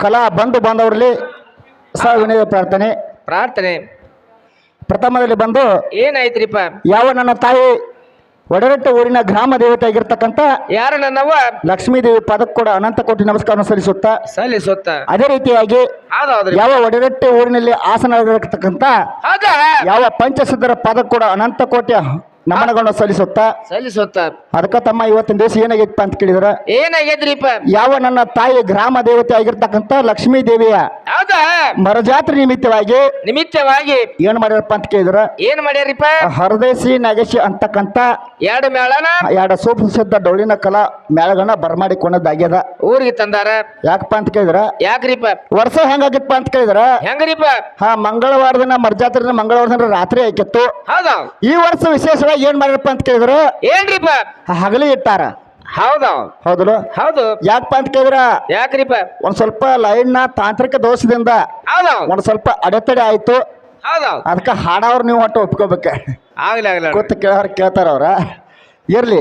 ಕಲಾ ಬಂಧು ಬಾಂಧವರಲ್ಲಿ ಸವಿನಯ ಪ್ರಾರ್ಥನೆ. ಪ್ರಾರ್ಥನೆ. ಪ್ರಥಮದಲ್ಲಿ ಬಂದು ಏನಾಯ್ತ್ರಿಪ್ಪ? ಯಾವ ನನ್ನ ತಾಯಿ ಒಡರಟ್ಟ ಊರಿನ ಗ್ರಾಮ ದೇವತೆ ಆಗಿರ್ತಕ್ಕಂಥ ಯಾರು ನನ್ನವ್ವ ಲಕ್ಷ್ಮೀದೇವಿ ಪದಕ್ಕೆ ಕೂಡ ಅನಂತ ಕೋಟಿ ನಮಸ್ಕಾರ ಸಲ್ಲಿಸುತ್ತಾ ಸಲ್ಲಿಸುತ್ತ. ಅದೇ ರೀತಿಯಾಗಿ ಯಾವ ಒಡರಟ್ಟೆ ಊರಿನಲ್ಲಿ ಆಸನ ಹೌದಾ? ಯಾವ ಪಂಚಸಿದ್ಧರ ಪದಕ್ಕೆ ಕೂಡ ಅನಂತ ಕೋಟಿ ನಮನಗಳನ್ನು ಸಲ್ಲಿಸುತ್ತ? ಸಲ್ಲಿಸುತ್ತ. ಅದಕ್ಕೆ ತಮ್ಮ ಇವತ್ತಿನ ದಿವಸ ಏನಾಗೈತಪ್ಪ ಅಂತ ಕೇಳಿದ್ರ? ಏನಾಗೈತ್ರಿಪ್ಪ ಯಾವ ನನ್ನ ತಾಯಿ ಗ್ರಾಮ ದೇವತೆ ಆಗಿರ್ತಕ್ಕಂತ ಲಕ್ಷ್ಮೀ ದೇವಿಯ ಹೌದಾ? ಮರಜಾತ್ರೆ ನಿಮಿತ್ತವಾಗಿ ನಿಮಿತ್ತವಾಗಿ ಏನ್ ಮಾಡ್ಯಾರಪ್ಪ ಅಂತ ಕೇಳಿದ್ರ? ಏನ್ ಮಾಡ್ಯಾರಿಪ್ಪ? ಹರದೇಶಿ ನಾಗೇಶಿ ಅಂತಕ್ಕಂತ ಎರಡು ಮೇಳನ? ಎರಡು ಸುಪ್ರಸಿದ್ಧ ಡೊಳ್ಳಿನ ಕಲಾ ಮೇಳಗಳನ್ನ ಬರಮಾಡಿಕೊಂಡದ್ದಾಗ್ಯದ ಊರಿಗೆ ತಂದಾರ? ಯಾಕಪ್ಪ ಅಂತ ಕೇಳಿದ್ರ? ಯಾಕ್ರಿಪ್ಪ? ವರ್ಷ ಹೆಂಗಾಗಿತ್ತಪ್ಪ ಅಂತ ಕೇಳಿದ್ರ? ಹೆಂಗ್ರಿಪ್ಪ? ಹಾ ಮಂಗಳವಾರ ದಿನ ಮಂಗಳವಾರದ ದಿನ ಮಂಗಳವಾರ ದಿನ ರಾತ್ರಿ ಆಕಿತ್ತು ಹೌದಾ? ಈ ವರ್ಷ ವಿಶೇಷವಾಗಿ ಏನ್ ಮಾಡ್ಯಾರಪ್ಪ ಅಂತ ಕೇಳಿದ್ರು? ಏನ್ರಿಪ್ಪ? ಹಗಲಿ ಇಟ್ಟಾರ. ಹೌದಾ. ಹೌದಲ್ಲ? ಹೌದು. ಯಾಕಪ್ಪ ಅಂತ ಕೇಳಿದ್ರ? ಯಾಕ್ರಿಪ್ಪ? ಒಂದ್ ಸ್ವಲ್ಪ ಲೈನ್ನ ತಾಂತ್ರಿಕ ದೋಷದಿಂದ ಹೌದಾ. ಒಂದ್ ಸ್ವಲ್ಪ ಅಡೆತಡೆ ಆಯ್ತು. ಹೌದಾ. ಅದಕ್ಕೆ ಹಾಡವ್ರು ನೀವು ಒಟ್ಟು ಒಪ್ಕೋಬೇಕ. ಆಗ್ಲಿ ಆಗ್ಲಿ ಗೊತ್ತು ಕೇಳೋರು ಕೇಳ್ತಾರ ಅವ್ರ. ಇರ್ಲಿ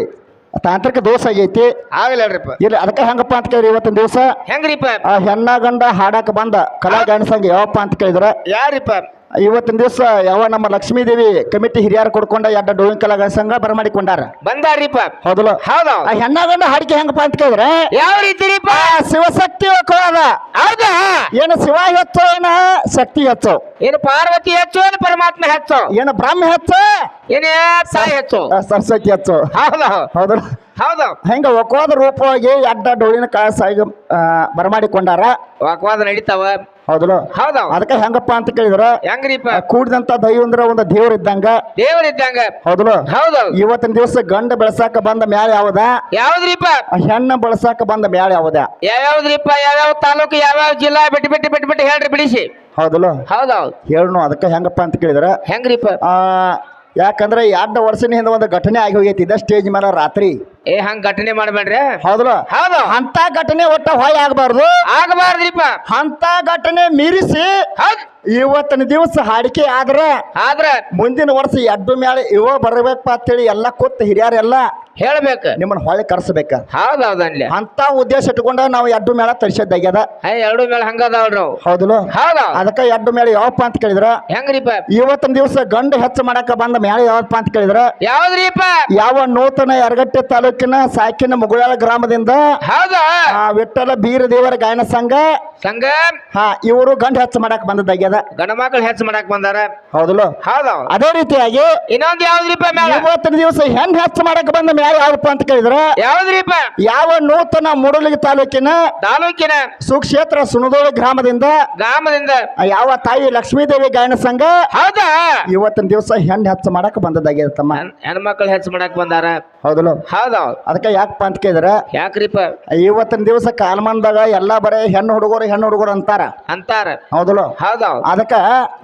ತಾಂತ್ರಿಕ ದೋಷ ಆಗೈತಿ. ಆಗ್ಲಿ ಹೇಳ್ರಿಪ್ಪ ಇರ್ಲಿ ಅದಕ್ಕೆ ಹೆಂಗಪ್ಪ ಅಂತ ಕೇಳಿ ಇವತ್ತಿನ ದಿವಸ? ಹೆಂಗ್ರಿಪ್ಪ? ಆ ಹೆಣ್ಣ ಗಂಡ ಹಾಡಕ್ ಬಂದ ಕಲಾ ಗಣಸಂಗ ಯಾವಪ್ಪ ಅಂತ ಕೇಳಿದ್ರ? ಯಾರಿಪ್ಪ? ಇವತ್ತಿನ ದಿವಸ ಯಾವ ನಮ್ಮ ಲಕ್ಷ್ಮೀ ದೇವಿ ಕಮಿಟಿ ಹಿರಿಯರು ಕೊಡ್ಕೊಂಡ ಎರಡು ಡೋವಿನ ಕಲಾ ಸಂಘ ಬರಮಾಡಿಕೊಂಡಾರ ಬಂದಾರಿಪ್ಪ. ಹೌದಲ್ಲ? ಹೌದಾ. ಆ ಹೆಣ್ಣಾಗಂಡ ಹಾಡಿಕೆ ಹೆಂಗಪ್ಪ ಅಂತ ಕೇಳಿದ್ರೆ ಯಾವ ರೀತಿ ಆ ಶಿವಶಕ್ತಿ ಹೌದಾ? ಏನು ಶಿವ ಹೆಚ್ಚು ಏನ ಶಕ್ತಿ ಹೆಚ್ಚು? ಏನು ಪಾರ್ವತಿ ಹೆಚ್ಚು ಏನು ಪರಮಾತ್ಮ ಹೆಚ್ಚು? ಏನು ಬ್ರಹ್ಮ ಹೆಚ್ಚು? ಏನೇ ತಾಯಿ ಹೆಚ್ಚು? ಆ, ಸರಸ್ವತಿ ಹೆಚ್ಚು. ಹೌದಾ. ಹೌದಲ್ಲ? ಹೌದು. ಹೆಂಗ ಒಕ್ಕೋದ ರೂಪವಾಗಿ ಅಡ್ಡ ಡೋಳಿನ ಕಾಸಾಗಿ ಬರಮಾಡಿಕೊಂಡಾರ ವಾಕ್ವಾದ ನಡೀತಾವ. ಹೌದಲ್ಲ? ಹೌದಾ. ಅದಕ್ಕೆ ಹೆಂಗಪ್ಪ ಅಂತ ಕೇಳಿದ್ರ ಹೆಂಗ್ರಿಪ್ಪ? ಕೂಡಿದಂತ ದೈವ ಅಂದ್ರ ಒಂದು ದೇವ್ರ ಇದ್ದಂಗ. ದೇವರಿದ್ದಂಗ. ಹೌದಲ್ಲ? ಹೌದು. ಇವತ್ತಿನ ದಿವಸ ಗಂಡ ಬೆಳಸಾಕ ಬಂದ ಮ್ಯಾಲ ಯಾವದ? ಯಾವ್ದ್ರಿಪ್ಪ? ಹೆಣ್ಣ ಬಳಸಾಕ ಬಂದ ಮ್ಯಾಲ ಯಾವದ? ಯಾವ್ದ್ರಿಪ್ಪ ಯಾವ್ಯಾವ ತಾಲೂಕು ಯಾವ್ಯಾವ ಜಿಲ್ಲಾ? ಬಿಟ್ಟು ಬಿಟ್ಟು ಬಿಟ್ಟು ಬಿಟ್ಟು ಹೇಳ್ರಿ ಬಿಡಿಸಿ. ಹೌದಲ್ಲ? ಹೌದೌದು ಹೇಳು ಅದಕ್ಕೆ ಹೆಂಗಪ್ಪ ಅಂತ ಕೇಳಿದ್ರ. ಹೆಂಗ್ರಿಪ್ಪ? ಆ ಯಾಕಂದ್ರೆ ಎರಡು ವರ್ಷದ ಹಿಂದೆ ಒಂದು ಘಟನೆ ಆಗಿ ಹೋಗೈತಿ. ಇದ ಸ್ಟೇಜ್ ಮೇಲೆ ರಾತ್ರಿ. ಏ ಹಂಗ ಘಟನೆ ಮಾಡ್ಬೇಡ್ರಿ. ಹೌದ್ರ? ಹೌದು. ಅಂತ ಘಟನೆ ಒಟ್ಟ ಹೊಯ್ ಆಗ್ಬಾರ್ದು. ಆಗಬಾರ್ದ್ರಿಪ್ಪ. ಅಂತ ಘಟನೆ ಮೀರಿಸಿ ಇವತ್ತಿನ ದಿವಸ ಹಾಡಿಕೆ ಆದ್ರ ಆದ್ರ ಮುಂದಿನ ವರ್ಷ ಎಡ್ಡು ಮೇಲೆ ಇವ ಬರ್ಬೇಕಪ್ಪ ಅಂತೇಳಿ ಎಲ್ಲ ಕೂತ್ ಹಿರಿಯರೆಲ್ಲ ಹೇಳ್ಬೇಕು. ನಿಮ್ಮನ್ನ ಹೊಳೆ ಕರ್ಸಬೇಕ. ಹೌದೌದಲ್ಲಿ ಅಂತ ಉದ್ದೇಶ ಇಟ್ಕೊಂಡ ನಾವು ಎಡ್ಡು ಮೇಳ ತರಿಸದಾಗ್ಯದ ಎರಡು ಮೇಳ ಹಂಗದಾವ್ ನಾವು. ಹೌದಲ್ಲ? ಹೌದ. ಅದಕ್ಕ ಎಡ್ಡು ಮೇಳ ಯಾವಪ್ಪ ಅಂತ ಕೇಳಿದ್ರ? ಹೆಂಗ್ರಿಪ್ಪ? ಇವತ್ತಿನ ದಿವಸ ಗಂಡು ಹೆಚ್ಚು ಮಾಡಕ ಬಂದ ಮೇಳ ಯಾವಪ್ಪ ಅಂತ ಕೇಳಿದ್ರ? ಯಾವ್ದ್ರಿಪ್ಪ? ಯಾವ ನೂತನ ಯರಗಟ್ಟೆ ತಾಲೂಕಿನ ಸಾಕಿನ ಮುಗುಳಾಳ ಗ್ರಾಮದಿಂದ ಹೌದಾ? ಆ ವಿಠಲ ಬೀರ ದೇವರ ಗಾಯನ ಸಂಘ. ಸಂಘ? ಹಾ ಇವರು ಗಂಡ ಹೆಚ್ಚು ಮಾಡಕ್ ಬಂದದ್ದಾಗ್ಯದ. ಗಂಡ ಮಕ್ಕಳು ಹೆಚ್ಚು ಮಾಡಕ್ ಬಂದಾರ? ಹೌದಲ್ಲ? ಹೌದೌದು ಅದೇ ರೀತಿಯಾಗಿ ಇನ್ನೊಂದು ಯಾವ್ದ್ರಿಪ ಇವತ್ತಿನ ದಿವಸ ಹೆಣ್ ಹೆಚ್ಚು ಮಾಡಕ್ ಬಂದ ಮೇಳ ಯಾವಪ್ಪ ಅಂತ ಕೇಳಿದ್ರ? ಯಾವ್ದ್ರಿಪ ಯಾವ ನೂತನ ಮುಡಲಿಗೆ ತಾಲೂಕಿನ ತಾಲೂಕಿನ? ಸುಕ್ಷೇತ್ರ ಸುನದೋಳ ಗ್ರಾಮದಿಂದ ಗ್ರಾಮದಿಂದ. ಯಾವ ತಾಯಿ ಲಕ್ಷ್ಮೀದೇವಿ ಗಾಯನ ಸಂಘ ಹೌದಾ? ಇವತ್ತಿನ ದಿವಸ ಹೆಣ್ ಹೆಚ್ಚು ಮಾಡಕ್ ಬಂದದ್ದಾಗ್ಯದ ತಮ್ಮ. ಹೆಣ್- ಹೆಣ್ಮಕ್ಳು ಹೆಚ್ಚು ಮಾಡಕ್ ಬಂದಾರ? ಹೌದಲ್ಲ? ಹೌದೌದು ಅದಕ್ಕೆ ಯಾಕೆ ಅಂತ ಕೇಳಿದ್ರ ಯಾಕ್ರಿಪ್ಪ? ಇವತ್ತಿನ ದಿವಸ ಕಾಲಮಾನದಾಗ ಎಲ್ಲಾ ಬರೇ ಹೆಣ್ಣು ಹುಡುಗರು ಹೆಣ್ಣು ಹುಡುಗರು ಅಂತಾರ. ಅಂತಾರ. ಹೌದಲ್ಲ? ಹೌದೌದು ಅದಕ್ಕ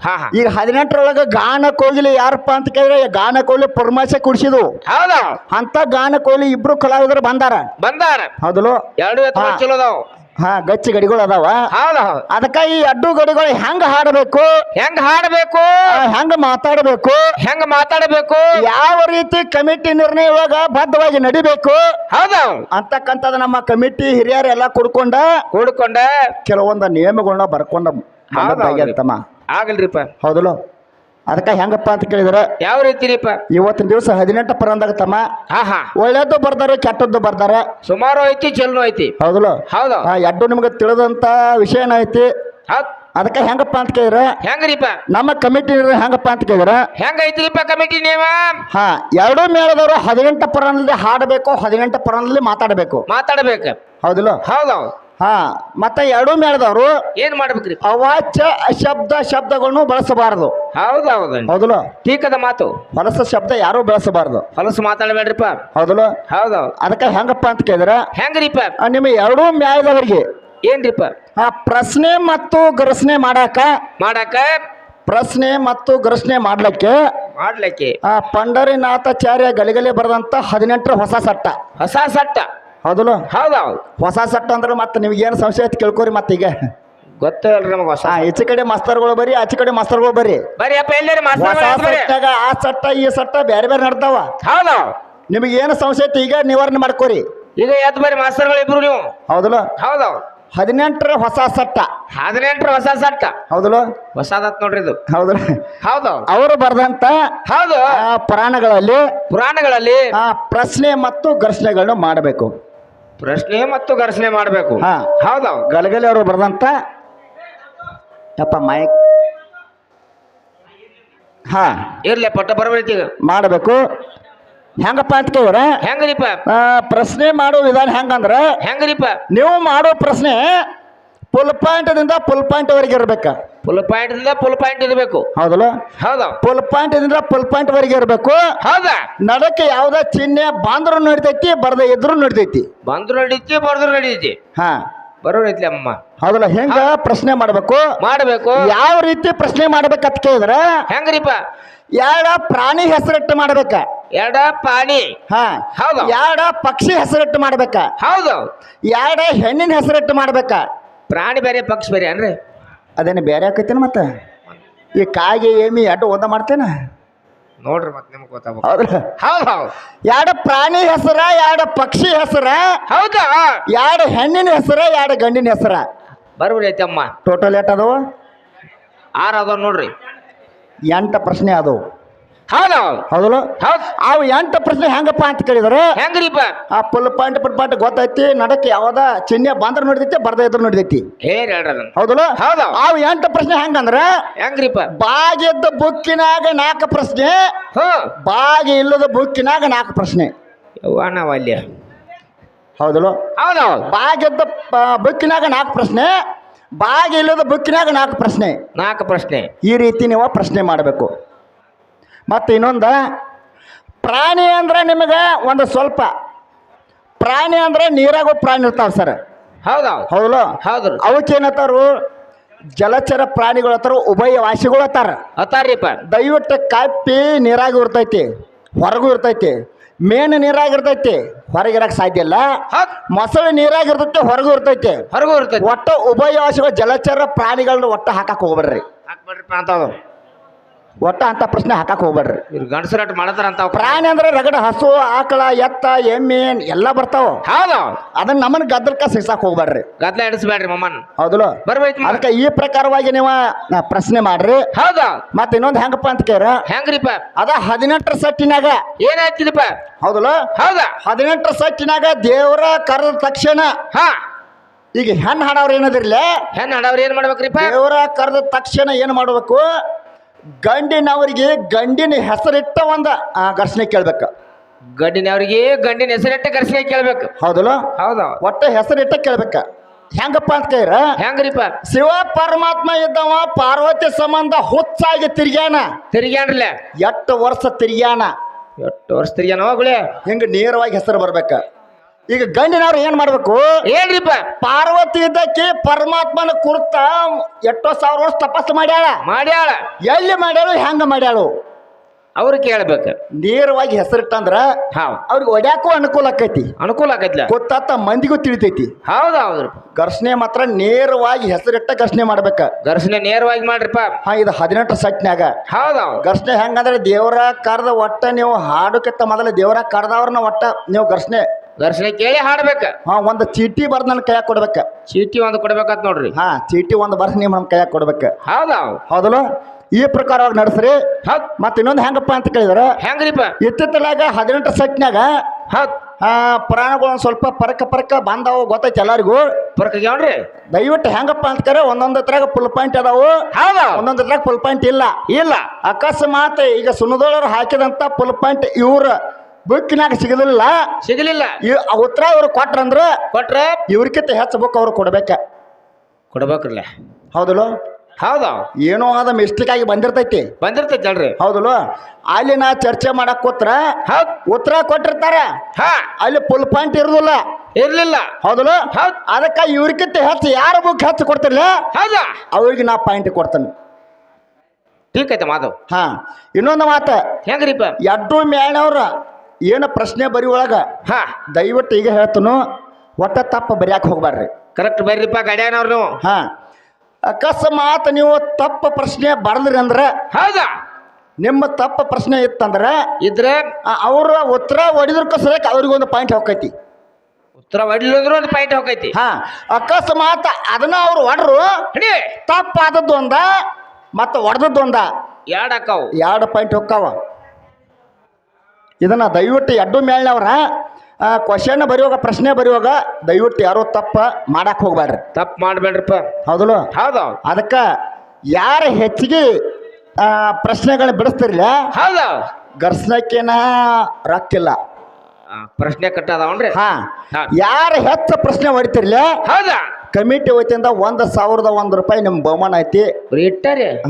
ಹಾ ಹಾ. ಈಗ ಹದಿನೆಂಟರೊಳಗ ಗಾನ ಕೋಗಿಲಿ ಯಾರಪ್ಪ ಅಂತ ಕೇಳಿದ್ರೆ ಗಾನ ಕೋಗಿಲಿ ಪುರ್ಮಾಸೆ ಕುಡಿಸಿದ್ವು. ಹೌದ. ಅಂತ ಗಾನ ಕೋಗಿಲಿ ಇಬ್ರು ಕಲಾವಿದರು ಬಂದಾರ. ಬಂದಾರ. ಹೌದಲ್ಲ? ಎರಡು ಎತ್ತು ಚಲೋ ಅದಾವ. ಹಾ ಗಚ್ಚಿ ಗಡಿಗಳು ಅದಾವ. ಹೌದ ಅದಕ್ಕ ಈ ಅಡ್ಡು ಗಡಿಗಳು ಹೆಂಗ ಹಾಡಬೇಕು? ಹೆಂಗ್ ಹಾಡಬೇಕು? ಹೆಂಗ ಮಾತಾಡಬೇಕು? ಹೆಂಗ್ ಮಾತಾಡಬೇಕು? ಯಾವ ರೀತಿ ಕಮಿಟಿ ನಿರ್ಣಯ ಇವಾಗ ಬದ್ಧವಾಗಿ ನಡಿಬೇಕು? ಹೌದ. ಅಂತಕ್ಕಂಥದ್ದು ನಮ್ಮ ಕಮಿಟಿ ಹಿರಿಯರೆಲ್ಲ ಕುಡ್ಕೊಂಡ ಕೂಡ್ಕೊಂಡ ಕೆಲವೊಂದು ನಿಯಮಗಳನ್ನ ಬರ್ಕೊಂಡ. ತಮ್ಮ. ಆಗಲ್ರಿಪ್ಪ. ಹೌದಲ್ಲ? ಅದಕ್ಕ ಹೆಂಗಪ್ಪ ಅಂತ ಕೇಳಿದ್ರೆ ಯಾವ ರೀತಿರಿಪ್ಪ? ಇವತ್ತಿನ ದಿವಸ ಹದಿನೆಂಟು ಪರಂದಾಗ ತಮ್ಮ ಹಾ ಹಾ ಒಳ್ಳೇದು ಬರ್ದಾರ ಕೆಟ್ಟದ್ದು ಬರ್ದಾರ. ಸುಮಾರು ಐತಿ ಚಲೋ ಐತಿ. ಹೌದಲ್ಲ? ಹೌದು. ಎಡ್ಡು ನಿಮ್ಗೆ ತಿಳಿದಂತ ವಿಷಯ ಏನೈತಿ ಅದಕ್ಕ ಅದಕ್ಕೆ ಹೆಂಗಪ್ಪ ಅಂತ ಕೇಳಿದ್ರ ಹೆಂಗ್ರಿಪ್ಪ? ನಮ್ಮ ಕಮಿಟಿ ಹೆಂಗಪ್ಪ ಅಂತ ಕೇಳಿದ್ರ ಹೆಂಗ ಐತ್ರಿಪ್ಪ ಕಮಿಟಿ ನೇಮ ಹಾ ಎರಡೂ ಮೇಳದವರು ಹದಿನೆಂಟು ಪರನಲ್ಲಿ ಹಾಡಬೇಕು ಹದಿನೆಂಟು ಪರನಲ್ಲಿ ಮಾತಾಡಬೇಕು. ಮಾತಾಡಬೇಕು. ಹೌದಲ್ಲ? ಹೌದೌದು ಹಾ ಮತ್ತೆ ಎರಡೂ ಮೇಳದವರು ಏನ್ ಮಾಡ್ಬೇಕ್ರಿ? ಅವಾಚ್ಯ ಶಬ್ದ ಶಬ್ದಗಳನ್ನು ಬಳಸಬಾರದು. ಹೌದು ಮೊದಲು ಟೀಕದ ಮಾತು. ಹೊಲಸ ಶಬ್ದ ಯಾರು ಬಳಸಬಾರದು. ಹೊಲಸು ಮಾತಾಡಬೇಡ್ರಿಪ್ಪ. ಹೌದು ಹೌದು. ಅದಕ್ಕೆ ಹೆಂಗಪ್ಪ ಅಂತ ಕೇಳಿದ್ರ ಹೆಂಗ್ರಿಪ್ಪ? ಆ, ನಿಮ್ಮ ಎರಡೂ ನ್ಯಾಯದವರಿಗೆ ಏನ್ರಿಪ್ಪ? ಆ ಪ್ರಶ್ನೆ ಮತ್ತು ಗರಸನೆ ಮಾಡಾಕ ಮಾಡಾಕ? ಪ್ರಶ್ನೆ ಮತ್ತು ಗರಸನೆ ಮಾಡ್ಲಿಕ್ಕೆ ಮಾಡ್ಲಿಕ್ಕೆ. ಆ ಪಂಡರಿನಾಥಾಚಾರ್ಯ ಗಲಿಗಲಿ ಬರೆದಂತ ಹದಿನೆಂಟರ ಹೊಸ ಸಟ್ಟ. ಹೊಸ ಸಟ್ಟ. ಹೌದಲ್ಲ? ಹೌದೌದು ಹೊಸ ಸಟ್ಟ ಅಂದ್ರೆ ಮತ್ತೆ ನಿಮ್ಗೆ ಏನು ಸಂಶಯ ಐತಿ ಕೇಳ್ಕೊರಿ ಮತ್ತೀಗ ಗೊತ್ತಲ್ರಿ ನಮಗೆ ಹೊಸ ಈಚೆ ಕಡೆ ಮಾಸ್ತರ್ಗಳು ಬರೀ ಆಚೆ ಕಡೆ ಮಾಸ್ತರ್ಗಳು ಬರೀ ಬರೀ ಅಪ್ಪ ಎಲ್ಲರಿ ಹೊಸ ಸಟ್ಟಾಗ ಆ ಸಟ್ಟ ಈ ಸಟ್ಟ ಬೇರೆ ಬೇರೆ ನಡ್ತಾವ ಹೌದು. ನಿಮಗೆ ಏನು ಸಂಶಯ ಐತಿ ಈಗ ನಿವಾರಣೆ ಮಾಡ್ಕೋರಿ. ಈಗ ಎದ್ದು ಬರೀ ಮಾಸ್ತರ್ಗಳು ಇಬ್ರು ನೀವು. ಹೌದಲ್ಲ? ಹೌದು. ಹದಿನೆಂಟರ ಹೊಸ ಸಟ್ಟ. ಹದಿನೆಂಟರ ಹೊಸ ಸಟ್ಟ. ಹೌದಲ್ಲ? ಹೊಸದತ್ ನೋಡ್ರಿ ಇದು. ಹೌದಲ್ಲ? ಹೌದು. ಅವರು ಬರೆದಂತ ಹೌದು. ಆ, ಪುರಾಣಗಳಲ್ಲಿ ಪುರಾಣಗಳಲ್ಲಿ ಆ ಪ್ರಶ್ನೆ ಮತ್ತು ಘರ್ಷಣೆಗಳನ್ನು ಮಾಡಬೇಕು. ಪ್ರಶ್ನೆ ಮತ್ತು ಘರ್ಷಣೆ ಮಾಡಬೇಕು. ಹಾ. ಹೌದು. ಗಲಗಲಿ ಅವರು ಬರೆದಂತ. ಯಪ್ಪ ಮೈಕ್. ಹಾ. ಇರ್ಲಿ ಪಟ್ಟ ಬರಬೇಡಿ ಮಾಡಬೇಕು. ಹೆಂಗಪ್ಪ ಅಂತ ಕೇಳಿದ್ರ ಹೆಂಗ್ರಿಪ ಆ, ಪ್ರಶ್ನೆ ಮಾಡೋ ವಿಧಾನ ಹೆಂಗಂದ್ರ ಹೆಂಗ್ರಿಪ ನೀವು ಮಾಡೋ ಪ್ರಶ್ನೆ ಫುಲ್ ಪಾಯಿಂಟ್ದಿಂದ ಪುಲ್ ಪಾಯಿಂಟ್ ವರೆಗೆ ಇರ್ಬೇಕ. ಫುಲ್ ಪಾಯಿಂಟ್ ಇಂದ ಫುಲ್ ಪಾಯಿಂಟ್ ಇರಬೇಕು. ಹೌದಲ್ಲ? ಹೌದು. ಫುಲ್ ಪಾಯಿಂಟ್ ಇಂದ ಫುಲ್ ಪಾಯಿಂಟ್ ವರೆಗೆ ಇರಬೇಕು. ಹೌದಾ? ನಡಕ್ಕೆ ಯಾವ್ದ ಚಿಹ್ನೆ ಬಾಂದ್ರು ನಡಿತೈತಿ ಬರ್ದ ಇದ್ರು ನಡಿತೈತಿ ಬಂದ್ರು ನಡೀತಿ ಬರ್ದ್ರು ನಡೀತಿ ಹಾ. ರೀತಿ ಅಮ್ಮ. ಹೌದಲ್ಲ? ಹೆಂಗ ಪ್ರಶ್ನೆ ಮಾಡ್ಬೇಕು? ಮಾಡಬೇಕು. ಯಾವ ರೀತಿ ಪ್ರಶ್ನೆ ಮಾಡ್ಬೇಕಂತ ಕೇಳಿದ್ರ ಹೆಂಗ್ರಿಪ್ಪ? ಎರಡ ಪ್ರಾಣಿ ಹೆಸರಿಟ್ಟು ಮಾಡ್ಬೇಕ. ಎರಡ ಪ್ರಾಣಿ. ಹಾ. ಹೌದು. ಎರಡ ಪಕ್ಷಿ ಹೆಸರಿಟ್ಟು ಮಾಡ್ಬೇಕ. ಹೌದು. ಎರಡ ಹೆಣ್ಣಿನ ಹೆಸರಿಟ್ಟು ಮಾಡ್ಬೇಕ. ಪ್ರಾಣಿ ಬೇರೆ ಪಕ್ಷಿ ಬೇರೆ ಅನ್ರಿ ಅದೇನು ಬೇರೆ ಹಾಕೈತೇನು ಮತ್ತೆ? ಈ ಕಾಗೆ ಏಮಿ ಅಡ್ಡ ಒಂದ ಮಾಡ್ತೇನೆ? ನೋಡ್ರಿ ಮತ್ತೆ ನಿಮ್ಗೆ ಗೊತ್ತಾಗ ಹೌದ್ರ? ಹೌದು ಹೌದು. ಯಾಡ ಪ್ರಾಣಿ ಹೆಸರ ಯಾಡ ಪಕ್ಷಿ ಹೆಸರ ಹೌದಾ? ಯಾಡ ಹೆಣ್ಣಿನ ಹೆಸರ ಯಾಡ ಗಂಡಿನ ಹೆಸರ? ಐತೆ ಅಮ್ಮ ಟೋಟಲ್ ಎಟ್ ಅದಾವ? ಆರು ಅದಾವ ನೋಡ್ರಿ. ಎಂಟ ಪ್ರಶ್ನೆ ಅದಾವು. ಹೌದು. ಹೌದಲ್ಲ? ಹೌದು. ಅವು ಎಂಟು ಪ್ರಶ್ನೆ ಹೆಂಗಪ್ಪ ಅಂತ ಕೇಳಿದ್ರೆ ಹೆಂಗ್ರಿಪ್ಪ? ಆ ಪುಲ್ ಪಾಯಿಂಟ್ ಪುಲ್ ಪಾಯಿಂಟ್ ಗೊತ್ತೈತಿ ನಡಕ್ಕೆ ಯಾವ್ದ ಚಿನ್ನ ಬಂದ್ರ ನೋಡಿದೈತಿ ಬರ್ದ ಇದ್ರ ನೋಡಿದೈತಿ. ಹೇಳ್ರಿ ಹೌದಲ್ಲ? ಹೌದು. ಅವು ಎಂಟು ಪ್ರಶ್ನೆ ಹೆಂಗಂದ್ರ ಹೆಂಗ್ರಿಪ್ಪ? ಬಾಗಿದ್ದ ಬುಕ್ಕಿನಾಗ ನಾಲ್ಕು ಪ್ರಶ್ನೆ ಬಾಗಿ ಇಲ್ಲದ ಬುಕ್ಕಿನಾಗ ನಾಲ್ಕು ಪ್ರಶ್ನೆ. ಯವ್ವ ನಾವ್ ಅಲ್ಲಿ ಹೌದಲ್ಲ? ಹೌದು. ಹೌದು ಬಾಗಿದ್ದ ಬುಕ್ಕಿನಾಗ ನಾಲ್ಕು ಪ್ರಶ್ನೆ ಬಾಗಿ ಇಲ್ಲದ ಬುಕ್ಕಿನಾಗ ನಾಲ್ಕು ಪ್ರಶ್ನೆ. ನಾಲ್ಕು ಪ್ರಶ್ನೆ. ಈ ರೀತಿ ನೀವು ಪ್ರಶ್ನೆ ಮಾಡಬೇಕು. ಮತ್ತು ಇನ್ನೊಂದು ಪ್ರಾಣಿ ಅಂದ್ರೆ ನಿಮಗೆ ಒಂದು ಸ್ವಲ್ಪ. ಪ್ರಾಣಿ ಅಂದ್ರೆ ನೀರಾಗೂ ಪ್ರಾಣಿ ಇರ್ತಾವೆ ಸರ್. ಹೌದು. ಹೌದು ಹೌದಲ್ಲ? ಹೌದ್ರಿ ಅವಕ್ಕೆ ಏನತ್ತಾರು ಜಲಚರ ಪ್ರಾಣಿಗಳು ಹತ್ತಾರ ಉಭಯವಾಸಿಗಳು ಹತ್ತಾರ. ಹತ್ತಾರೀಪ ದಯವಿಟ್ಟು ಕಪ್ಪಿ ನೀರಾಗೂ ಇರ್ತೈತಿ ಹೊರಗೂ ಇರ್ತೈತಿ ಮೇನ್ ನೀರಾಗಿರ್ತೈತಿ ಹೊರಗಿರಕ್ಕೆ ಸಾಧ್ಯ ಇಲ್ಲ. ಹೌದ್. ಮೊಸಳೆ ನೀರಾಗಿರ್ತೈತಿ ಹೊರಗೂ ಇರ್ತೈತಿ. ಹೊರಗೂ ಇರ್ತೈತಿ. ಒಟ್ಟು ಉಭಯವಾಸಿಗಳು ಜಲಚರ ಪ್ರಾಣಿಗಳನ್ನ ಒಟ್ಟು ಹಾಕಕ್ ಹೋಗ್ಬೇಡ್ರಿ. ಹಾಕ್ಬೇಡ್ರಿಪ್ಪ ಅಂತಾವ್ ಒಟ್ಟ ಅಂತ ಪ್ರಶ್ನೆ ಹಾಕಕ್ ಹೋಗ್ಬೇಡ್ರಿ. ಇವ್ರು ಗಂಡಸರಾಟ ಮಾಡತಾರ ಅಂತ ಪ್ರಾಣಿ ಅಂದ್ರೆ ರಗಡ ಹಸು ಆಕಳ ಎತ್ತ ಎಮ್ಮೆ ಎಲ್ಲ ಬರ್ತಾವ. ಹೌದು. ಅದನ್ನ ನಮ್ಮನ್ನ ಗದ್ದಲ್ಕ ಸಿಗ್ಸಾಕ್ ಹೋಗ್ಬೇಡ್ರಿ. ಗದ್ಲ ಎಡಿಸ್ಬೇಡ್ರಿ ಮಮ್ಮನ್. ಹೌದಲ್ಲ? ಬರ್ಬೇಕು ಅದಕ್ಕೆ ಈ ಪ್ರಕಾರವಾಗಿ ನೀವು ನಾ ಪ್ರಶ್ನೆ ಮಾಡ್ರಿ. ಹೌದು. ಮತ್ತೆ ಇನ್ನೊಂದು ಹೆಂಗಪ್ಪ ಅಂತ ಕೇಳ ಹೆಂಗ್ರಿಪ ಅದ ಹದಿನೆಂಟರ ಸಟ್ಟಿನಾಗ ಏನಾಯ್ತಿದಪ್ಪ? ಹೌದಲ್ಲ? ಹೌದ. ಹದಿನೆಂಟರ ಸಟ್ಟಿನಾಗ ದೇವರ ಕರೆದ ತಕ್ಷಣ ಹಾ. ಈಗ ಹೆಣ್ಣು ಹಾಡವ್ರು ಏನದಿರ್ಲಿ? ಹೆಣ್ಣು ಹಾಡವ್ರು ಏನ್ ಮಾಡ್ಬೇಕ್ರಿಪ್ಪ? ದೇವರ ಕರೆದ ತಕ್ಷಣ ಏನ್ ಮಾಡ್ಬೇಕು? ಗಂಡಿನವರಿಗೆ ಗಂಡಿನ ಹೆಸರಿಟ್ಟ ಒಂದ ಆ, ಘರ್ಷಣೆ ಕೇಳ್ಬೇಕು. ಗಂಡಿನವರಿಗೆ ಗಂಡಿನ ಹೆಸರಿಟ್ಟ ಕರ್ಸಿಗೆ ಕೇಳ್ಬೇಕು. ಹೌದಲ್ಲ? ಹೌದು. ಒಟ್ಟ ಹೆಸರಿಟ್ಟ ಕೇಳ್ಬೇಕ. ಹೆಂಗಪ್ಪ ಅಂತ ಕೇಳ್ರ ಹೆಂಗ್ರಿಪ್ಪ? ಶಿವ ಪರಮಾತ್ಮ ಇದ್ದವ ಪಾರ್ವತಿ ಸಂಬಂಧ ಹುಚ್ಚಾಗಿ ತಿರ್ಗ್ಯಾನ. ತಿರ್ಗ್ಯಾನ್ರಲ್ಲ? ಎಟ್ಟು ವರ್ಷ ತಿರ್ಗ್ಯಾನ? ಎಷ್ಟು ವರ್ಷ ತಿರ್ಗ್ಯಾನ ಹೋಗ್ಲಿ ಹಿಂಗ ನೇರವಾಗಿ ಹೆಸರು ಬರ್ಬೇಕ. ಈಗ ಗಂಡಿನವ್ರು ಏನ್ ಮಾಡ್ಬೇಕು? ಏನ್ರಿಪ್ಪ? ಪಾರ್ವತಿ ಇದ್ದಕ್ಕೆ ಪರಮಾತ್ಮನ ಕುರ್ತ ಎಷ್ಟೋ ಸಾವಿರ ವರ್ಷ ತಪಸ್ಸು ಮಾಡ್ಯಾಳ. ಮಾಡ್ಯಾಳ. ಎಲ್ಲಿ ಮಾಡ್ಯಾಳು ಹೆಂಗ ಮಾಡ್ಯಾಳು? ಅವ್ರು ಕೇಳ್ಬೇಕು. ನೇರವಾಗಿ ಹೆಸರಿಟ್ಟಂದ್ರ ಹೌದು ಅವ್ರಿಗೆ ಒಡ್ಯಾಕೂ ಅನುಕೂಲ ಆಕೈತಿ. ಅನುಕೂಲ ಆಕೈತಿ ಗೊತ್ತಾತ ಮಂದಿಗೂ ತಿಳಿತೈತಿ. ಹೌದು ಹೌದ್ರಿ ಘರ್ಷಣೆ ಮಾತ್ರ ನೇರವಾಗಿ ಹೆಸರಿಟ್ಟ ಘರ್ಷಣೆ ಮಾಡ್ಬೇಕ. ಘರ್ಷಣೆ ನೇರವಾಗಿ ಮಾಡ್ರಿಪ್ಪ. ಹಾ ಇದು ಹದಿನೆಂಟು ಸಟ್ನ್ಯಾಗ. ಹೌದು ಹೌದು ಘರ್ಷಣೆ ಹೆಂಗಂದ್ರೆ ದೇವರ ಕರೆದ ಒಟ್ಟ ನೀವು ಹಾಡುಕಿತ್ತ ಮೊದಲ ದೇವರ ಕರೆದವ್ರನ್ನ ಒಟ್ಟ ನೀವು ಘರ್ಷಣೆ ಘರ್ಷಣೆ ಕೇಳಿ ಹಾಡ್ಬೇಕ. ಹಾ ಒಂದು ಚೀಟಿ ಬರ್ದು ನನ್ನ ಕೈಯಾಗ ಕೊಡ್ಬೇಕ. ಚೀಟಿ ಒಂದು ಕೊಡ್ಬೇಕಂತ ನೋಡ್ರಿ. ಹಾ ಚೀಟಿ ಒಂದು ಬರ್ಸ್ ನೀವು ನಮ್ಮ ಕೈಯಾಗ ಕೊಡ್ಬೇಕ. ಹೌದಾ? ಹೌದು ಹೌದಲ್ಲ? ಈ ಪ್ರಕಾರವಾಗಿ ನಡೆಸ್ರಿ. ಮತ್ತೆ ಇನ್ನೊಂದು ಹೆಂಗಪ್ಪ ಅಂತ ಕೇಳಿದ್ರ? ಹೆಂಗ್ರಿಪ್ಪ? ಇತ್ತಿತ್ತಲಾಗ ಹದಿನೆಂಟು ಸೆಟ್ನಾಗ ಪ್ರಾಣಗಳು ಸ್ವಲ್ಪ ಪರಕ ಪರಕ ಬಂದಾವು ಗೊತ್ತೈತಿ ಎಲ್ಲರಿಗೂ. ಬರ್ಕಾಗ್ಯಾವ್ರಿ ದಯವಿಟ್ಟು ಹೆಂಗಪ್ಪ ಅಂತ ಕರೆ ಒಂದೊಂದು ಹತ್ರಾಗ ಫುಲ್ ಪಾಯಿಂಟ್ ಅದಾವು. ಹೌದಾ? ಒಂದೊಂದು ಹತ್ರಾಗ ಫುಲ್ ಪಾಯಿಂಟ್ ಇಲ್ಲ. ಇಲ್ಲ. ಅಕಸ್ಮಾತ್ ಈಗ ಸುನದೋಳರು ಹಾಕಿದಂತ ಫುಲ್ ಪಾಯಿಂಟ್ ಇವ್ರ. ಬುಕ್ಕಿನಾಗ ಸಿಗಲಿಲ್ಲ. ಸಿಗಲಿಲ್ಲ. ಇವ್ ಆ ಉತ್ತರ ಇವ್ರು ಕೊಟ್ರಂದ್ರ ಕೊಟ್ರ ಇವ್ರಿಗಿಂತ ಹೆಚ್ಚು ಬುಕ್ ಅವ್ರು ಕೊಡ್ಬೇಕ. ಕೊಡ್ಬೇಕ್ರಲ್ಲ. ಹೌದಲ್ಲ? ಹೌದು? ಏನೋ ಆದ ಮಿಸ್ಟೇಕ್ ಆಗಿ ಬಂದಿರ್ತೈತಿ. ಬಂದಿರ್ತೈತಿ ಅಲ್ರಿ. ಹೌದಲ್ಲ? ಅಲ್ಲಿ ನಾ ಚರ್ಚೆ ಮಾಡಕ್ ಕೂತ್ರ ಹೌದ್. ಉತ್ತರ ಕೊಟ್ಟಿರ್ತಾರ. ಹಾ. ಅಲ್ಲಿ ಫುಲ್ ಪಾಯಿಂಟ್ ಇರುದಿಲ್ಲ. ಇರ್ಲಿಲ್ಲ. ಹೌದಲ್ಲ? ಹೌದ್. ಅದಕ್ಕ ಇವ್ರಿಗಿಂತ ಹೆಚ್ಚು ಯಾರ ಬುಕ್ ಹೆಚ್ಚು ಕೊಡ್ತಿರ್ಲ? ಹೌದಾ? ಅವ್ರಿಗೆ ನಾ ಪಾಯಿಂಟ್ ಕೊಡ್ತೇನೆ. ಟೀಕ್ ಐತೆ ಮಾಧವ್. ಹಾ. ಇನ್ನೊಂದು ಮಾತು. ಹೆಂಗ್ರಿಪ್ಪ? ಎಡ್ಡು ಮೇಣವ್ರ ಏನು ಪ್ರಶ್ನೆ ಬರಿ ಒಳಗ? ಹಾ. ದಯವಿಟ್ಟು ಈಗ ಹೇಳ್ತನು ಒಟ್ಟ ತಪ್ಪ ಬರಿಯಾಕ ಹೋಗ್ಬಾರ್ರಿ ಕರೆಕ್ಟ್ ಬರ್ರಿಪ್ಪ ಗಡ್ಯಾನವ್ರು ನೀವು. ಹಾ. ಅಕಸ್ಮಾತ್ ನೀವು ತಪ್ಪ ಪ್ರಶ್ನೆ ಬರದ್ರಿ ಅಂದ್ರೆ ಹೌದಾ? ನಿಮ್ಮ ತಪ್ಪ ಪ್ರಶ್ನೆ ಇತ್ತಂದ್ರೆ ಇದ್ರೆ? ಅವರ ಉತ್ತರ ಹೊಡಿದ್ರಕ್ಕ ಸಲಕ್ಕೆ ಅವ್ರಿಗೊಂದು ಪಾಯಿಂಟ್ ಹೋಗ್ತೈತಿ ಉತ್ತರ ಹೊಡ್ಲಿದ್ರು ಒಂದು ಪಾಯಿಂಟ್ ಹೋಗೈತಿ ಹಾ. ಅಕಸ್ಮಾತ್ ಅದನ್ನ ಅವ್ರು ಹೊಡ್ರು ಹಿಡಿ ತಪ್ಪಾದದ್ದು ಒಂದ ಮತ್ತು ಹೊಡೆದದ್ದು ಒಂದ. ಎರಡು ಅಕ್ಕಾವು? ಎರಡು ಪಾಯಿಂಟ್ ಹೊಕ್ಕಾವ? ಇದನ್ನ ದಯವಿಟ್ಟು ಎಡ್ಡು ಮೇಳ್ನವ್ರ ಕ್ವಶನ್ ಬರೆಯುವಾಗ ಪ್ರಶ್ನೆ ಬರೆಯುವಾಗ ದಯವಿಟ್ಟು ಯಾರೋ ತಪ್ಪ ಮಾಡಕ್ ಹೋಗ್ಬೇಡ್ರಿ ತಪ್ಪು ಮಾಡ್ಬೇಡ್ರಪ್ಪ. ಹೌದಲ್ಲ? ಹೌದು. ಅದಕ್ಕೆ ಯಾರು ಹೆಚ್ಚಿಗೆ ಆ, ಪ್ರಶ್ನೆಗಳನ್ನ ಬಿಡಿಸ್ತಿರ್ಲ? ಹೌದು. ಗರ್ಸ್ನಕ್ಕೇನ ರೊಕ್ಕಿಲ್ಲ. ಪ್ರಶ್ನೆ ಕಟ್ಟದವನ್ರಿ? ಹಾ. ಹಾ. ಯಾರು ಹೆಚ್ಚು ಪ್ರಶ್ನೆ ಹೊಡಿತಿರ್ಲ ಹೌದಾ. ಕಮಿಟಿ ವತಿಯಿಂದ ಒಂದು ಸಾವಿರದ ಒಂದು ರೂಪಾಯಿ ನಿಮ್ಮ ಬಹುಮಾನ ಐತಿ. ರೀ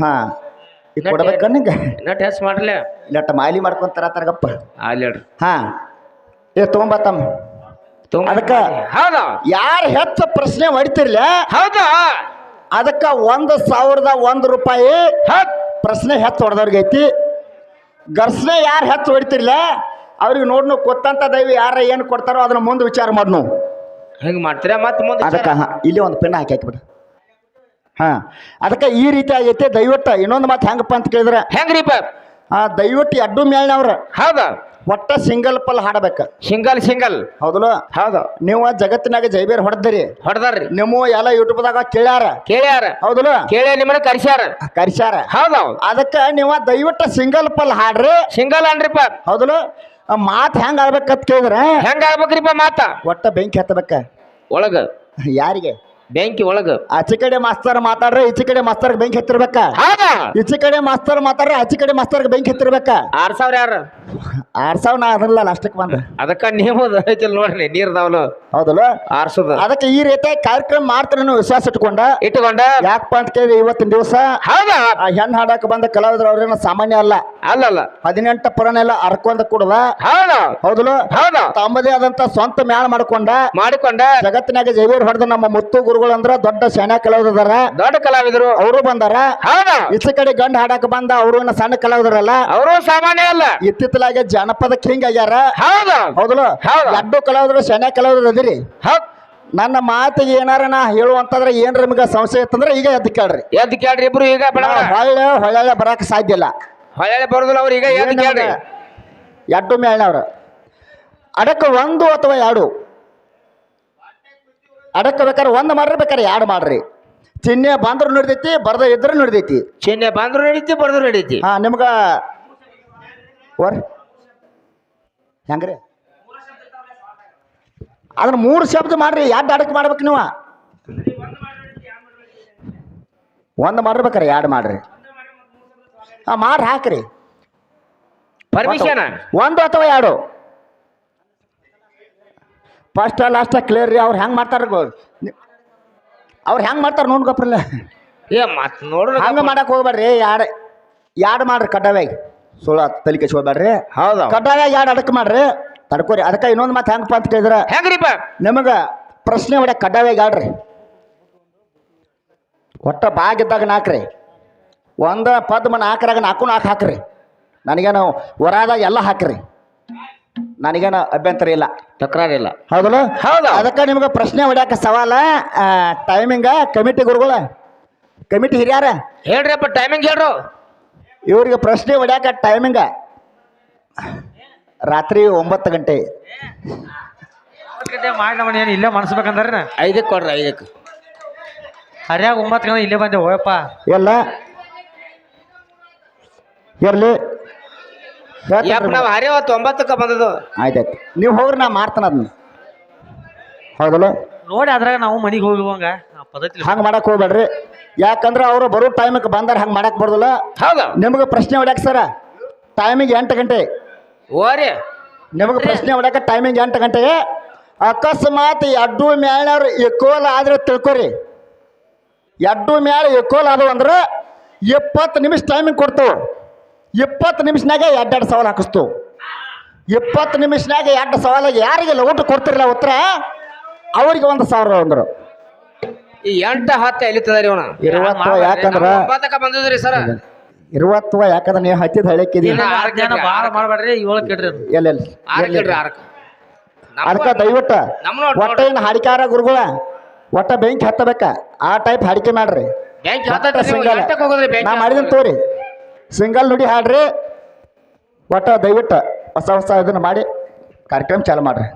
ಹಾ. ಈಗ ಕೊಡ್ಬೇಕ ನಿಂಗೆ ನಟ್ ಹೆಸ್ ಮಾಡ್ರಲ್ಲ ಇಲ್ಲಟ್ಟ ಮಾಲಿ ಮಾಡ್ಕೊಂತಾರ ತರಗಪ್ಪ ಹೇಳ್ರಿ ಹಾ. ಏ ತೊಗೊಂಬತ್ತಮ್ಮ ತುಂಬ ಅದಕ್ಕ ಹೌದ? ಯಾರು ಹೆಚ್ಚು ಪ್ರಶ್ನೆ ಹೊಡಿತಿರ್ಲ? ಹೌದ? ಅದಕ್ಕ ಒಂದು ಸಾವಿರದ ಒಂದು ರೂಪಾಯಿ ಪ್ರಶ್ನೆ ಹೆಚ್ಚು ಹೊಡೆದವ್ರಿಗೆ ಐತಿ. ಘರ್ಷಣೆ ಯಾರು ಹೆಚ್ಚು ಹೊಡಿತಿರ್ಲ? ಅವ್ರಿಗೆ ನೋಡ್ ನಾವು ಕೊತ್ತಂತ ದೈವ ಯಾರ ಏನು ಕೊಡ್ತಾರೋ ಅದನ್ನ ಮುಂದೆ ವಿಚಾರ ಮಾಡಿ ನಾವು ಹೆಂಗ್ ಮಾಡ್ತೀರಾ ಮತ್ತೆ ಮುಂದೆ ಅದಕ್ಕೆ ಇಲ್ಲಿ ಒಂದು ಪೆನ್ ಹಾಕಿ ಹಾಕಿಬಿಡ. ಹಾ. ಅದಕ್ಕೆ ಈ ರೀತಿ ಆಗೈತೆ ದಯವಿಟ್ಟು ಇನ್ನೊಂದು ಮಾತು ಹೆಂಗಪ್ಪ ಅಂತ ಕೇಳಿದ್ರೆ ಹೆಂಗ್ರಿಪ್ಪ ಆ ದಯವಿಟ್ಟು ಎಡ್ಡು ಮೇಳ್ನವ್ರ ಹೌದ? ಒಟ್ಟ ಸಿಂಗಲ್ ಪಲ್ ಹಾಡಬೇಕು. Single single. ಹೌದಲ್ಲ? ಹೌದು. ನೀವು ಜಗತ್ತಿನಾಗ ಜೈಬೇರ್ ಹೊಡೆದ್ರಿ. ಹೊಡೆದಾರ್ರಿ. ನಿಮ್ಮ ಎಲ್ಲ ಯೂಟ್ಯೂಬ್ದಾಗ ಕೇಳ್ಯಾರ. ಕೇಳ್ಯಾರ. ಹೌದಲ್ಲ? ಕೇಳಿ ನಿಮ್ಮನ್ನ ಕರ್ಸ್ಯಾರ. ಕರ್ಸ್ಯಾರ. ಹೌದು. ಅದಕ್ಕೆ ನೀವು ದಯವಿಟ್ಟು ಸಿಂಗಲ್ ಪಲ್ ಹಾಡ್ರಿ. ಸಿಂಗಲ್ ಅನ್ರಿಪ್ಪ ಹೌದಲ್ಲ? ಮಾತು ಹೆಂಗ್ ಆಡ್ಬೇಕಂತ ಕೇಳಿದ್ರೆ ಹೆಂಗ ಆಗ್ಬೇಕ್ರಿಪ್ಪ ಮಾತ? ಒಟ್ಟ ಬೆಂಕಿ ಹತ್ತಬೇಕ. ಒಳಗ. ಯಾರಿಗೆ? ಬೆಂಕಿ ಒಳಗ. ಆಚೆ ಕಡೆ ಮಾಸ್ತರ್ ಮಾತಾಡ್ರೆ ಈಚೆ ಕಡೆ ಮಾಸ್ತರ್ ಬೆಂಕಿ ಹತ್ತಿರ್ಬೇಕ. ಹೌದಾ ಈಚೆ ಕಡೆ ಮಾಸ್ತರ್ ಮಾತಾಡ್ರೆ ಆಚೆ ಕಡೆ ಮಾಸ್ತರ್ ಬೆಂಕಿ ಹತ್ತಿರ್ಬೇಕ. ಆರ್ ಸಾವಿರ ಯಾರ? ಆರ್ ಸಾವಿರ ನಾ ಅದಲ್ಲ ಲಾಸ್ಟಕ್ಕೆ ಬಂದ. ಅದಕ್ಕ ನೀವು ಐತಿಲ್ ನೋಡ್ರಿ ನೀರ್ದಾವಲು ಹೌದಲ್ಲ? ಆರ್ಸೋದ. ಅದಕ್ಕೆ ಈ ರೀತಿ ಕಾರ್ಯಕ್ರಮ ಮಾಡ್ತಾರೆ ವಿಶ್ವಾಸ ಇಟ್ಕೊಂಡ. ಇಟ್ಕೊಂಡ? ಯಾಕಪ್ಪ ಅಂತ ಕೇಳಿ ಇವತ್ತಿನ ದಿವಸ ಹೌದಾ? ಆ ಹೆಣ್ ಹಾಡಕ್ಕೆ ಬಂದ ಕಲಾವಿದ್ರ ಅವ್ರೇನ ಸಾಮಾನ್ಯ ಅಲ್ಲ. ಅಲ್ಲಲ್ಲ. ಹದಿನೆಂಟು ಪುರಾಣ ಎಲ್ಲ ಅರ್ಕೊಂಡ ಕೂಡದ ಹೌದಾ? ಹೌದಲ್ಲ? ಹೌದಾ? ತಮ್ಮದೇ ಆದಂತ ಸ್ವಂತ ಮ್ಯಾಳ ಮಾಡ್ಕೊಂಡ. ಮಾಡಿಕೊಂಡ? ಜಗತ್ತಿನಾಗ ಜೈವೀರ್ ಹೊಡೆದ ನಮ್ಮ ಮುತ್ತು ಗುರುಗಳು ಅಂದ್ರ ದೊಡ್ಡ ಶಾಣ್ಯ ಕಲಾವಿದರ. ದೊಡ್ಡ ಕಲಾವಿದರು. ಅವರು ಬಂದಾರ. ಹೌದಾ. ಕಡೆ ಗಂಡ ಹಾಡಕ್ ಬಂದ ಅವರು ಸಣ್ಣ ಕಲಾವಿದರಲ್ಲ. ಅವರು ಸಾಮಾನ್ಯ ಅಲ್ಲ. ಇತ್ತಿತ್ತಲಾಗೆ ಜನಪದ ಕಿಂಗ್ ಆಗ್ಯಾರ. ಹೌದಾ. ಹೌದಲ್ಲ? ಹೌದು. ಎರಡು ಕಲಾವಿದರು ಶಾಣ್ಯ ಕಲಾವಿದರು ಅದಿರಿ. ಹೌದ್. ನನ್ನ ಮಾತಿಗೆ ಏನಾರ ನಾ ಹೇಳುವಂತಂದ್ರೆ ಏನ್ರ ನಿಮ್ಗೆ ಸಂಶಯ ಇತ್ತಂದ್ರೆ ಈಗ ಎದ್ದು ಕೇಳ್ರಿ. ಎದ್ದು ಕೇಳ್ರಿ ಇಬ್ರು ಈಗ ಹೊಳ್ಳೆ ಹೊಳ್ಳೆ ಬರಕ್ ಸಾಧ್ಯ ಇಲ್ಲ. ಹೊಳೆ ಬರೋದಿಲ್ಲ ಅವ್ರು ಈಗ ಎದ್ದು ಕೇಳ್ರಿ. ಎಡ್ಡು ಮೇಳ್ನವ್ರ ಅದಕ್ಕೆ ಒಂದು ಅಥವಾ ಎರಡು? ಅಡಕ ಬೇಕಾದ್ರೆ ಒಂದು ಮಾಡ್ರಿ ಬೇಕಾದ್ರೆ ಎರಡು ಮಾಡ್ರಿ. ಚಿಹ್ನೆ ಬಂದ್ರು ನಡೆದೈತಿ ಬರ್ದ ಇದ್ರೆ ನಡೆದೈತಿ. ಚಿಹ್ನೆ ಬಂದ್ರು ನಡೀತಿ ಬರ್ದ್ರು ನಡೀತಿ ಹಾ ನಿಮ್ಗ ವರ್ ಹೆಂಗ್ರಿ? ಅದನ್ನ ಮೂರು ಶಬ್ದ ಮಾಡ್ರಿ ಎರಡು ಅಡಕ್ ಮಾಡ್ಬೇಕು ನೀವು. ಒಂದು ಮಾಡ್ಬೇಕಾರೆ ಎರಡು ಮಾಡ್ರಿ. ಹಾ ಮಾಡ್ರಿ ಹಾಕ್ರಿ. ಪರ್ಮಿಷನ್ ಒಂದು ಅಥವಾ ಎರಡು. ಫಸ್ಟ್ ಲಾಸ್ಟ್ ಕ್ಲಿಯರ್ ರೀ ಅವ್ರು ಹೆಂಗೆ ಮಾಡ್ತಾರ ಅವ್ರು ಹೆಂಗೆ ಮಾಡ್ತಾರೆ ಗೊಬ್ಬರಲ್ಲ ಏ ಮತ್ ನೋಡ್ರಿ ಹಂಗೆ ಮಾಡಕ್ ಹೋಗ್ಬೇಡ್ರಿ ಎರಡು ಎರಡು ಮಾಡ್ರಿ ಕಡ್ಡಾಯ. ಸುಳ್ಳ ತಲೆ ಕೆಚ್ಕೋಬೇಡ್ರಿ ಹೌದಾ ಕಡ್ಡಾಯ ಎರಡು ಅಡಕ್ ಮಾಡ್ರಿ. ತಡ್ಕೋರಿ ಅದಕ್ಕೆ ಇನ್ನೊಂದು ಮಾತು ಹೆಂಗಪ್ಪ ಅಂತ ಕೇಳಿದ್ರೆ. ಹೆಂಗ್ರಿಪ್ಪ ನಿಮಗೆ ಪ್ರಶ್ನೆ ಹೊಡ್ಯಾಕ ಕಡ್ಡಾಯ ಆಡ್ರಿ ಒಟ್ಟ ಬಾಗಿದ್ದಾಗ ನಾಲ್ಕ್ರಿ ಒಂದ ಪದ್ಮ ನಾಕ್ರಾಗ ನಾಲ್ಕು ನಾಲ್ಕು ಹಾಕ್ರಿ. ನನಗೇನು ಹೊರಾದಾಗ ಎಲ್ಲ ಹಾಕ್ರಿ. ನನಗೇನು ಅಭ್ಯಂತರ ಇಲ್ಲ. ತಕರಾರಿಲ್ಲ. ಹೌದಲ್ಲ? ಹೌದು. ಅದಕ್ಕೆ ನಿಮ್ಗೆ ಪ್ರಶ್ನೆ ಹೊಡ್ಯಾಕ ಸವಾಲ ಟೈಮಿಂಗ ಕಮಿಟಿ ಗುರುಗಳ. ಕಮಿಟಿ ಹಿರಿಯಾರ? ಹೇಳ್ರಿಪ್ಪ ಟೈಮಿಂಗ್ ಹೇಳ್ರು. ಇವ್ರಿಗೆ ಪ್ರಶ್ನೆ ಹೊಡ್ಯಾಕ ಟೈಮಿಂಗ ರಾತ್ರಿ ಒಂಬತ್ತು ಗಂಟೆ. ಮಾಡಿ ಏನು ಇಲ್ಲೇ ಮನಸ್ಬೇಕಂದ್ರೆ ಐದಕ್ಕೆ ಕೊಡ್ರಿ ಐದಕ್ಕೆ. ಹರಿಯಾಗ ಒಂಬತ್ತು ಗಂಟೆ ಇಲ್ಲೇ ಬಂದೆ ಹೋಯಪ್ಪ ಎಲ್ಲ? ಇರ್ಲಿ. ಯಪ್ಪ ನಾವು ಹರಿವತ್ತು ತೊಂಬತ್ತಕ್ಕೆ ಬಂದದು ಆಯ್ತಾಯ್ತು. ನೀವು ಹೋಗ್ರಿ ನಾ ಮಾಡ್ತಾನ ಅದನ್ನ ಹೌದಲ್ಲ? ನೋಡಿ ಅದ್ರಾಗ ನಾವು ಮನೆಗೆ ಹೋಗುವಂಗ ಆ ಪದ್ಧತಿ ಹಂಗೆ ಮಾಡಕ್ ಹೋಗ್ಬೇಡ್ರಿ. ಯಾಕಂದ್ರೆ ಅವರು ಬರೋ ಟೈಮಿಗೆ ಬಂದಾರ ಹಂಗೆ ಮಾಡಕ್ ಬರ್ದಲ್ಲ. ಹೌದು. ನಿಮಗೆ ಪ್ರಶ್ನೆ ಹೊಡ್ಯಾಕ ಸರ ಟೈಮಿಗೆ ಎಂಟು ಗಂಟೆ. ಓರಿ. ನಿಮಗೆ ಪ್ರಶ್ನೆ ಹೊಡ್ಯಾಕ ಟೈಮಿಂಗ್ ಎಂಟು ಗಂಟೆಗೆ. ಅಕಸ್ಮಾತ್ ಎಡ್ಡು ಮ್ಯಾಳವ್ರು ಎಕೋಲ್ ಆದ್ರೆ ತಿಳ್ಕೊರಿ. ಎಡ್ಡು ಮೇಳ ಎಕೋಲ್ ಆದವು ಅಂದ್ರೆ ಇಪ್ಪತ್ತು ನಿಮಿಷ ಟೈಮಿಂಗ್ ಕೊಡ್ತೇವೆ. ಇಪ್ಪತ್ತು ನಿಮಿಷನಾಗ ಎರಡೆರಡು ಸವಾಲು ಹಾಕಿಸ್ತು. ಇಪ್ಪತ್ತು ನಿಮಿಷನಾಗ ಎರಡು ಸವಾಲಾಗಿ ಯಾರಿಗೆಲ್ಲ ಊಟ ಕೊಡ್ತಿರಲ್ಲ ಉತ್ತರ? ಅವ್ರಿಗೆ ಒಂದು ಸಾವಿರ ಅಂದರು. ಈ ಎಂಟು ಹತ್ತು ಎಲ್ಲಿ ಯಾಕಂದ್ರೆ ಇರುವತ್ತು ಯಾಕಂದ್ರ ಬಂದಿದ್ರಿ ಸರ್. ಇರುವತ್ತು ಯಾಕಂದ್ರೆ ನೀವು ಹತ್ತಿದ. ಮಾಡಬೇಡ್ರಿ ಏಳು ಕೇಳ್ರಿ ಆರಕ್ಕೆ ಅದಕ್ಕೆ ದಯವಿಟ್ಟು ನಮ್ಮ ನೋಡ್ ಒಟ್ಟ ಏನು ಹಾಡಿಕಾರ ಗುರುಗಳ ಒಟ್ಟ ಬೆಂಕಿ ಹತ್ತಬೇಕ. ಆ ಟೈಪ್ ಹಾಡಿಕೆ ಮಾಡ್ರಿ. ಬ್ಯಾಂಕ್ ನಾ ಮಾಡಿದನ್ ತೋರಿ. ಸಿಂಗಲ್ ನುಡಿ ಹಾಡ್ರಿ. ಒಟ್ಟ ದಯವಿಟ್ಟು ಹೊಸ ಹೊಸ ಇದನ್ನು ಮಾಡಿ ಕಾರ್ಯಕ್ರಮ ಚಾಲು ಮಾಡ್ರಿ.